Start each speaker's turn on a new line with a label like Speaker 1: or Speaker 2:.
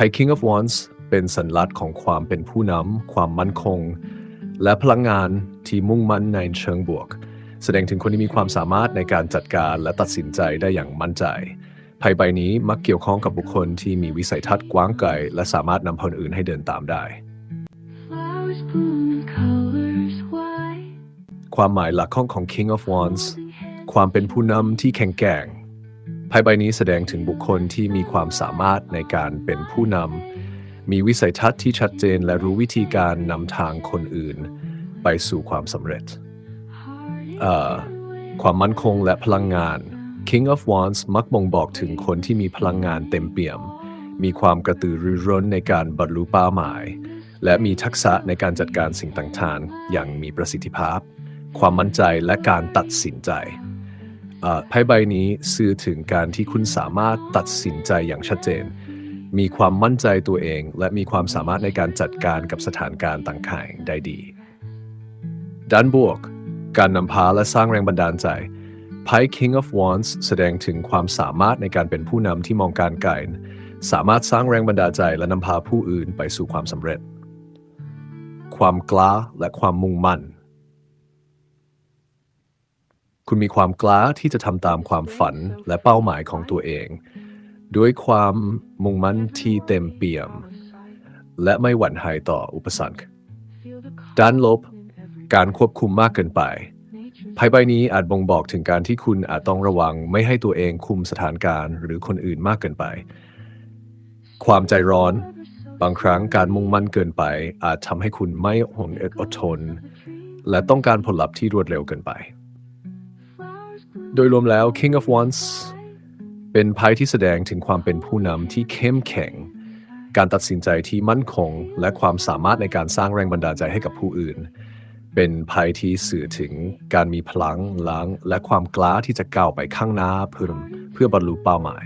Speaker 1: ไพ่ King of Wands เป็นสัญลักษณ์ของความเป็นผู้นำความมั่นคง และพลังงานที่มุ่งมั่นในเชิงบวก แสดงถึงคนที่มีความสามารถในการจัดการและตัดสินใจได้อย่างมั่นใจไพ่ใบนี้มักเกี่ยวข้องกับบุคคลที่มีวิสัยทัศน์กว้างไกลและสามารถนำคนอื่นให้เดินตามได้
Speaker 2: Flowers bloom in colors white.
Speaker 1: ความหมายหลักของของ King of Wands ความเป็นผู้นำที่แข็งแกร่ง ไพ่ใบนี้แสดงถึงบุคคลที่มีความสามารถในการเป็นผู้นำ มีวิสัยทัศน์ที่ชัดเจนและรู้วิธีการนำทางคนอื่น ไปสู่ความสำเร็จ ความมั่นคงและพลังงาน King of Wands มักบ่งบอกถึงคนที่มีพลังงานเต็มเปี่ยม มีความกระตือรือร้นในการบรรลุเป้าหมาย และมีทักษะในการจัดการสิ่งต่างๆอย่างมีประสิทธิภาพ ความมั่นใจและการตัดสินใจ ไพ่ใบนี้สื่อถึงการที่คุณสามารถตัดสินใจอย่างชัดเจน มีความมั่นใจตัวเอง และมีความสามารถในการจัดการกับสถานการณ์ต่างๆได้ดี ด้านบวก การนำพาและสร้างแรงบันดาลใจไพ่ King of Wands แสดงถึงความสามารถในการเป็นผู้นำที่มองการไกลสามารถสร้างแรงบันดาลใจและนำพาผู้อื่นไปสู่ความสำเร็จ ความกล้าและความมุ่งมั่น คุณมีความกล้าที่จะทำตามความฝันและเป้าหมายของตัวเอง ด้วยความมุ่งมั่นที่เต็มเปี่ยม และไม่หวั่นไหวต่ออุปสรรค ด้านลบ การควบคุมมากเกินไปไพ่ใบนี้อาจบ่งบอกถึงการที่คุณอาจต้องระวังไม่ให้ตัวเองคุมสถานการณ์ หรือคนอื่นมากเกินไป ความใจร้อน บางครั้งการมุ่งมั่นเกินไป อาจทำให้คุณไม่หนอดทน และต้องการผลลัพธ์ที่รวดเร็วเกินไป โดยรวมแล้ว King of Wands เป็นไพ่ที่แสดงถึงความเป็นผู้นำที่เข้มแข็ง การตัดสินใจที่มั่นคง และความสามารถในการสร้างแรงบันดาลใจให้กับผู้อื่น เป็นไพ่ที่สื่อถึงการมีพลังล้างและความกล้าที่จะก้าวไปข้างหน้าเพื่อเพื่อบรรลุเป้าหมาย